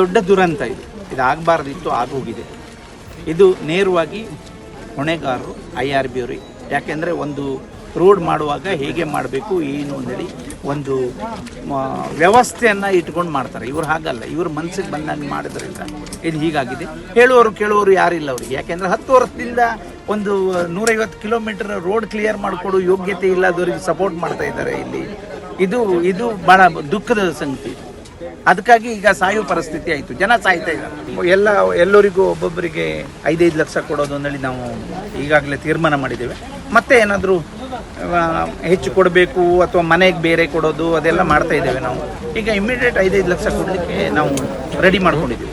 ದೊಡ್ಡ ದುರಂತ ಇದು. ಇದು ಆಗಬಾರ್ದಿತ್ತು, ಆಗೋಗಿದೆ. ಇದು ನೇರವಾಗಿ ಹೊಣೆಗಾರರು, ಐ ಆರ್ ಬಿ ಅವರಿಗೆ ಯಾಕೆಂದರೆ ಒಂದು ರೋಡ್ ಮಾಡುವಾಗ ಹೇಗೆ ಮಾಡಬೇಕು, ಏನು ಅಂತೇಳಿ ಒಂದು ವ್ಯವಸ್ಥೆಯನ್ನು ಇಟ್ಕೊಂಡು ಮಾಡ್ತಾರೆ. ಇವ್ರು ಹಾಗಲ್ಲ. ಇವ್ರ ಮನಸ್ಸಿಗೆ ಬಂದಂಗೆ ಮಾಡಿದ್ರಿಂದ ಇದು ಹೀಗಾಗಿದೆ. ಹೇಳುವವರು, ಕೇಳುವವರು ಯಾರಿಲ್ಲ ಅವ್ರಿಗೆ. ಯಾಕೆಂದರೆ ಹತ್ತು ವರ್ಷದಿಂದ ಒಂದು ನೂರೈವತ್ತು ಕಿಲೋಮೀಟರ್ ರೋಡ್ ಕ್ಲಿಯರ್ ಮಾಡಿಕೊಡು ಯೋಗ್ಯತೆ ಇಲ್ಲದವರಿಗೆ ಸಪೋರ್ಟ್ ಮಾಡ್ತಾ ಇದ್ದಾರೆ ಇಲ್ಲಿ. ಇದು ಇದು ಭಾಳ ದುಃಖದ ಸಂಗತಿ. ಅದಕ್ಕಾಗಿ ಈಗ ಸಾಯುವ ಪರಿಸ್ಥಿತಿ ಆಯಿತು. ಜನ ಸಾಯ್ತಾ ಇದ್ದಾರೆ ಎಲ್ಲ, ಎಲ್ಲರಿಗೂ ಒಬ್ಬೊಬ್ಬರಿಗೆ ಐದೈದು ಲಕ್ಷ ಕೊಡೋದು ಅಂತೇಳಿ ನಾವು ಈಗಾಗಲೇ ತೀರ್ಮಾನ ಮಾಡಿದ್ದೇವೆ. ಮತ್ತೆ ಏನಾದರೂ ಹೆಚ್ಚು ಕೊಡಬೇಕು ಅಥವಾ ಮನೆಗೆ ಬೇರೆ ಕೊಡೋದು ಅದೆಲ್ಲ ಮಾಡ್ತಾ ಇದ್ದೇವೆ ನಾವು. ಈಗ ಇಮಿಡಿಯೇಟ್ ಐದೈದು ಲಕ್ಷ ಕೊಡಲಿಕ್ಕೆ ನಾವು ರೆಡಿ ಮಾಡ್ಕೊಂಡಿದ್ದೀವಿ.